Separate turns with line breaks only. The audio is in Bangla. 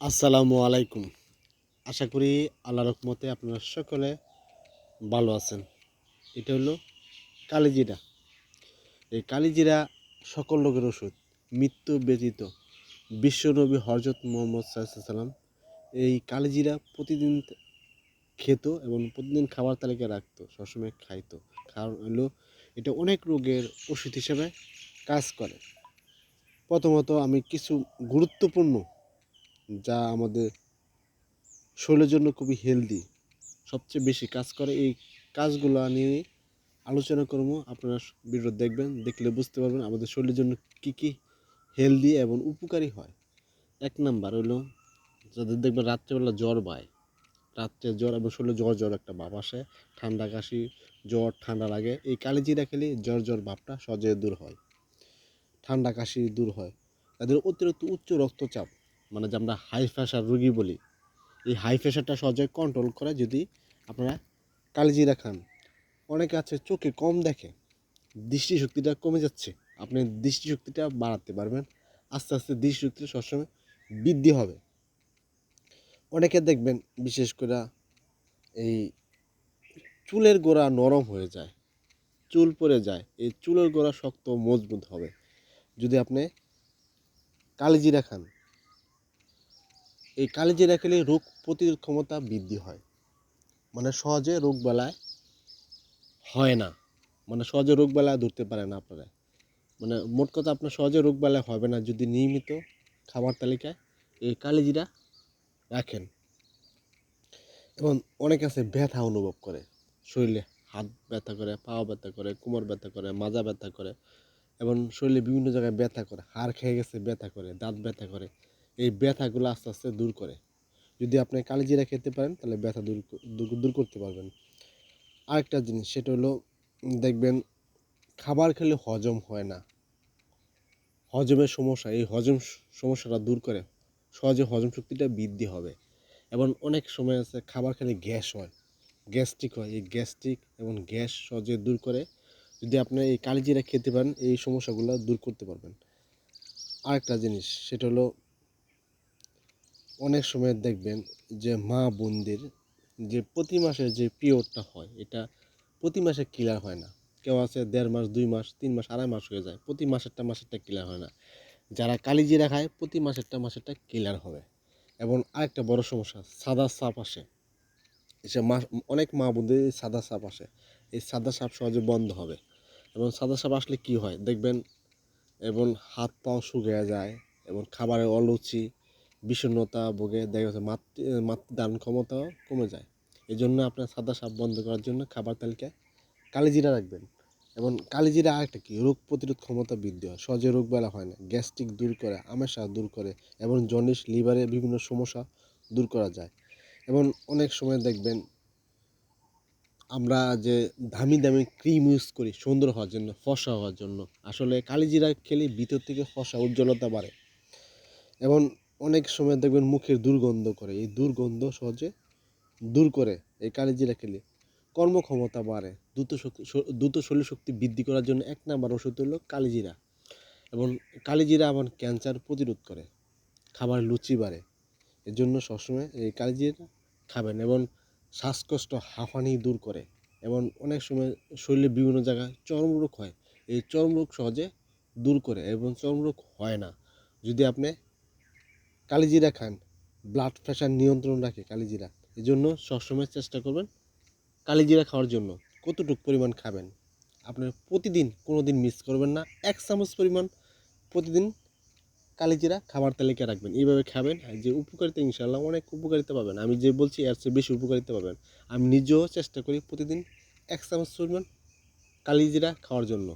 আসসালামু আলাইকুম। আশা করি আল্লাহ রকমতে আপনারা সকলে ভালো আছেন। এটা হলো কালিজিরা। এই কালিজিরা সকল রোগের ওষুধ। মৃত্যু ব্যতীত বিশ্বনবী হরজত মোহাম্মদ সাল্লাম এই কালিজিরা প্রতিদিন খেত এবং প্রতিদিন খাবার তালিকায় রাখতো, সবসময় খাইতো। কারণ হলো এটা অনেক রোগের ওষুধ হিসেবে কাজ করে। প্রথমত আমি কিছু গুরুত্বপূর্ণ যা আমাদের শরীরের জন্য খুবই হেলদি সবচেয়ে বেশি কাজ করে এই কাজগুলো নিয়ে আলোচনা করব। আপনারা ভিডিও দেখবেন, দেখলে বুঝতে পারবেন আমাদের শরীরের জন্য কি কি হেলদি এবং উপকারী হয়। এক নাম্বার হলো, যাদের দেখবেন রাত্রেবেলা জ্বর পায় রাত্রে জ্বর এবং শরীরে জ্বর জ্বর একটা ভাব আসে, ঠান্ডা কাশি, জ্বর, ঠান্ডা লাগে, এই কালিজিরা খেলে জ্বর জ্বর ভাবটা সহজে দূর হয়, ঠান্ডা কাশি দূর হয়। তাদের অতিরিক্ত উচ্চ রক্তচাপ মানে যে আমরা হাই প্রেশার রুগী বলি, এই হাই প্রেশারটা সহজে কন্ট্রোল করে যদি আপনারা কালজিরা খান। অনেকে আছে চোখে কম দেখে, দৃষ্টিশক্তিটা কমে যাচ্ছে। আপনি দৃষ্টিশক্তিটা বাড়াতে পারবেন, আস্তে আস্তে দৃষ্টিশক্তিটা সবসময় বৃদ্ধি হবে। অনেকে দেখবেন বিশেষ করে এই চুলের গোড়া নরম হয়ে যায়, চুল পড়ে যায়, এই চুলের গোড়া শক্ত মজবুত হবে। যদি আপনি কালিজিরা খান এই কালিজিরা খেলে রোগ প্রতিরোধ ক্ষমতা বৃদ্ধি হয়। মানে সহজে রোগ বেলায় হয় না। মানে সহজে রোগ বেলায় ধরতে পারে না আপনারা। মানে মোট কথা আপনার সহজে রোগ বেলায় হবে না যদি নিয়মিত খাবার তালিকায় এই কালিজিরা রাখেন। এবং অনেক আছে ব্যথা অনুভব করে। শরীরে হাত ব্যথা করে, পাও ব্যথা করে, কোমর ব্যথা করে, মাজা ব্যথা করে, এবং শরীরে বিভিন্ন জায়গায় ব্যথা করে, হাড় খেয়ে গেছে, ব্যথা করে, দাঁত ব্যথা করে। এই ব্যথাগুলো আস্তে আস্তে দূর করে। যদি আপনি কালিজিরা খেতে পারেন, তাহলে ব্যথা দূর দূর করতে পারবেন। আরেকটা জিনিস, সেটা হলো, দেখবেন খাবার খেলে হজম হয় না। হজমের সমস্যা, এই হজম সমস্যাটা দূর করে। সহজে হজম শক্তিটা বৃদ্ধি হবে। এবং অনেক সময় আছে, খাবার খেলে গ্যাস হয়। গ্যাস্ট্রিক হয়। এই গ্যাস্ট্রিক এবং গ্যাস সহজে দূর করে। যদি আপনি এই কালিজিরা খেতে পারেন, এই সমস্যাগুলো দূর করতে পারবেন। আরেকটা জিনিস, সেটা হলো অনেক সময় দেখবেন যে মা বোনদের যে প্রতি মাসে যে পিরিয়ডটা হয়, এটা প্রতি মাসে ক্লিয়ার হয় না। কেউ আছে দেড় মাস, দুই মাস, তিন মাস, আড়াই মাস হয়ে যায়। প্রতি মাসেরটা মাসেরটা ক্লিয়ার হয় না। যারা কালিজিরা খায়, প্রতি মাসেরটা মাসেরটা ক্লিয়ার হবে। এবং আরেকটা বড় সমস্যা, সাদা সাপ আসে। এসে মা, অনেক মা বোনদের সাদা সাপ আসে। এই সাদা সাপ সহজে বন্ধ হবে। এবং সাদা সাপ আসলে কি হয়? দেখবেন, এবং হাত পাও শুকিয়ে যায়, এবং খাবারের অরুচি বিষণ্ণতা ভোগে দেখা যাচ্ছে মাতৃ, মাতৃদান ক্ষমতাও কমে যায়। এই জন্য আপনার সাদা সাপ বন্ধ করার জন্য খাবার তালিকায় কালিজিরা রাখবেন। এবং কালিজিরা আরেকটা কি? রোগ প্রতিরোধ ক্ষমতা বৃদ্ধি হয়। সহজে রোগ বেলা হয় না। গ্যাস্ট্রিক দূর করে আমেশা দূর করে, এবং জন্ডিস, লিভারে বিভিন্ন সমস্যা দূর করা যায়। এবং অনেক সময় দেখবেন আমরা যে দামি দামি ক্রিম ইউজ করি, সুন্দর হওয়ার জন্য, ফসা হওয়ার জন্য, আসলে কালিজিরা খেলে ভিতর থেকে ফসা উজ্জ্বলতা বাড়ে। এবং অনেক সময় দেখবেন মুখের দুর্গন্ধ করে। এই দুর্গন্ধ সহজে দূর করে এই কালিজিরা খেলে কর্মক্ষমতা বাড়ে। দ্রুত শক্তি দ্রুত শরীর শক্তি বৃদ্ধি করার জন্য এক নাম্বার ওষুধ হলো কালিজিরা। এবং কালিজিরা আবার ক্যান্সার প্রতিরোধ করে। খাবার লুচি বাড়ে। এর জন্য সবসময় এই কালিজিরা খাবেন এবং শ্বাসকষ্ট, হাঁফানি দূর করে। এবং অনেক সময় শরীরে বিভিন্ন জায়গায় চর্মরোগ হয়। এই চর্মরোগ সহজে দূর করে এবং চর্মরোগ হয় না। যদি আপনি কালিজিরা খান। ব্লাড প্রেশার নিয়ন্ত্রণ রাখে কালিজিরা। এই জন্য সবসময় চেষ্টা করবেন কালিজিরা খাওয়ার জন্য কতটুকু পরিমাণ খাবেন। আপনি প্রতিদিন কোনো দিন মিস করবেন না। এক চামচ পরিমাণ প্রতিদিন কালিজিরা খাবার তালিকায় রাখবেন। এইভাবে খাবেন যে উপকারিতা ইনশাল্লাহ অনেক উপকারিতা পাবেন। আমি যে বলছি এর চেয়ে বেশি উপকারিতা পাবেন। আমি নিজেও চেষ্টা করি প্রতিদিন এক চামচ পরিমাণ কালিজিরা খাওয়ার জন্য।